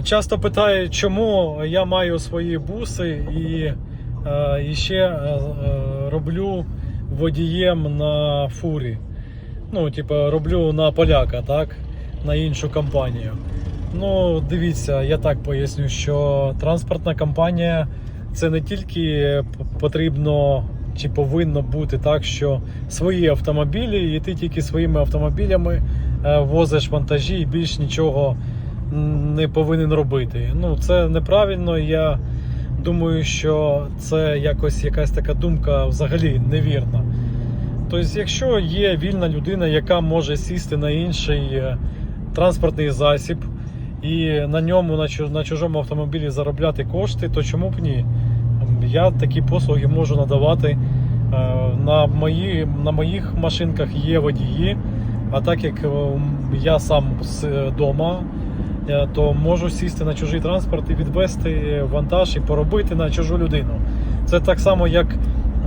Часто питають, чому я маю свої буси і, е, і ще е, е, роблю водієм на фурі. Ну, типу, роблю на поляка, так? На іншу компанію. Ну, дивіться, я так поясню, що транспортна компанія це не тільки потрібно чи повинно бути так, що свої автомобілі, і ти тільки своїми автомобілями е, возиш вантажі і більш нічого не повинен робити. Ну, це неправильно. Я думаю, що це якось якась така думка взагалі невірна. Тобто, якщо є вільна людина, яка може сісти на інший е, транспортний засіб і на ньому, на чужому автомобілі заробляти кошти, то чому б ні? Я такі послуги можу надавати. Е, На, мої, на моїх машинках є водії, а так як е, я сам з вдома, то можу сісти на чужий транспорт і відвести вантаж і поробити на чужу людину. Це так само, як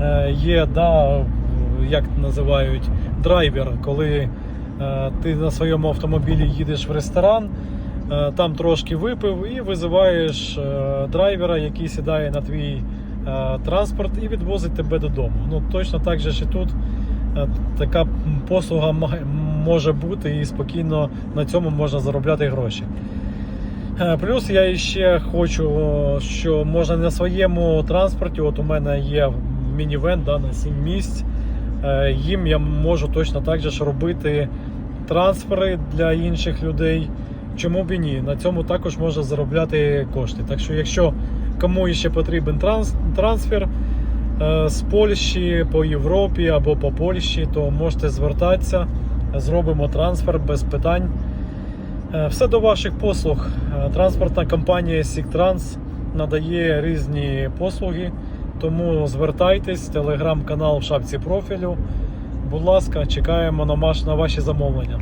е, є, да, як називають драйвер, коли е, ти на своєму автомобілі їдеш в ресторан, е, там трошки випив і визиваєш е, драйвера, який сідає на твій е, транспорт і відвозить тебе додому. Ну точно так же і тут е, така послуга може бути і спокійно на цьому можна заробляти гроші. Е, Плюс я ще хочу, що можна на своєму транспорті, от у мене є мінівен да, на 7 місць. е, Їм я можу точно так же ж робити трансфери для інших людей. Чому б і ні? На цьому також можна заробляти кошти. Так що, якщо кому ще потрібен транс, трансфер е, з Польщі по Європі або по Польщі, то можете звертатися, зробимо трансфер без питань. Е, Все до ваших послуг. Е, Транспортна компанія Сіктранс надає різні послуги, тому звертайтесь, телеграм-канал в шапці профілю. Будь ласка, чекаємо на ваші замовлення.